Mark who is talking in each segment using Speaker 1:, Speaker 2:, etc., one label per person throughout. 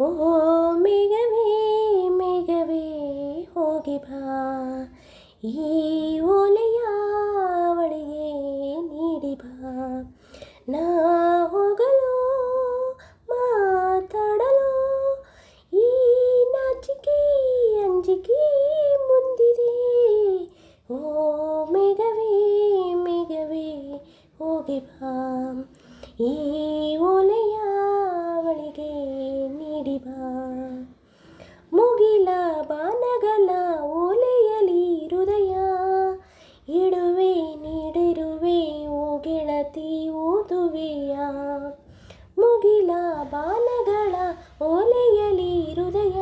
Speaker 1: ಓ, ಮೇಘವೇ ಮೇಘವೇ, ಹೋಗಿ ಬಾ. ಈ ಓಲೆಯ ಒಳಗೆ ನೀಡಿ ಬಾ. ನಾ ಹೋಗಲು, ಮಾತಾಡಲು, ಈ ನಾಚಿಕೆ ಅಂಜಿಕೆ ಮುಂದಿದೆ. ಓ, ಮೇಘವೇ ಮೇಘವೇ, ಹೋಗಿ ಬಾ. ಈ ಬಾ ಮುಗಿಲ ಬಾನಗಲ ಓಲೆಯಲಿ ಹೃದಯ. ಇಡುವೆ ನೀಡಿರುವೆ, ಓ ಗೆಳತಿ, ಓದುವೆಯ. ಮುಗಿಲ ಬಾನಗಳ ಓಲೆಯಲಿ ಹೃದಯ.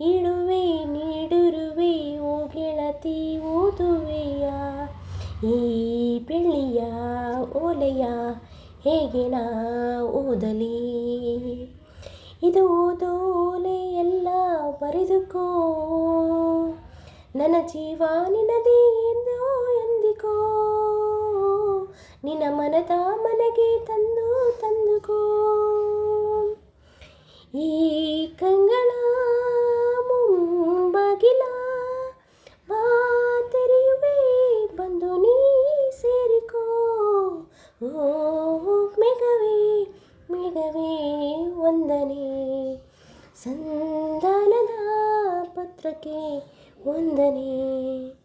Speaker 1: ಇಡುವೆ ನೀಡಿರುವೆ, ಓ ಗೆಳತಿ, ಓದುವೆಯ. ಈ ಬೆಳ್ಳಿಯ ಓಲೆಯ ಹೇಗೆ ನಾ ಓದಲಿ? ಇದು ಎಲ್ಲ ಬರೆದುಕೋ. ನನ್ನ ಜೀವ ನಿನ್ನದೇನು ಎಂದು ಎಂದಿಕೋ. ನಿನ್ನ ಮನದ ಮನೆಗೆ ತಂದು ತಂದುಕೋ. ಈ ಕಂಗಳ ಮುಂಬಾಗಿಲ ಬಾ ತೆರೆಯುವೆ ಬಂದು ನೀ ಸೇರಿಕೋ. ಓ ಮೇಘವೇ ವಂದನೆ. ಸಂಧಾನದ ಪತ್ರಕ್ಕೆ ವಂದನೆ.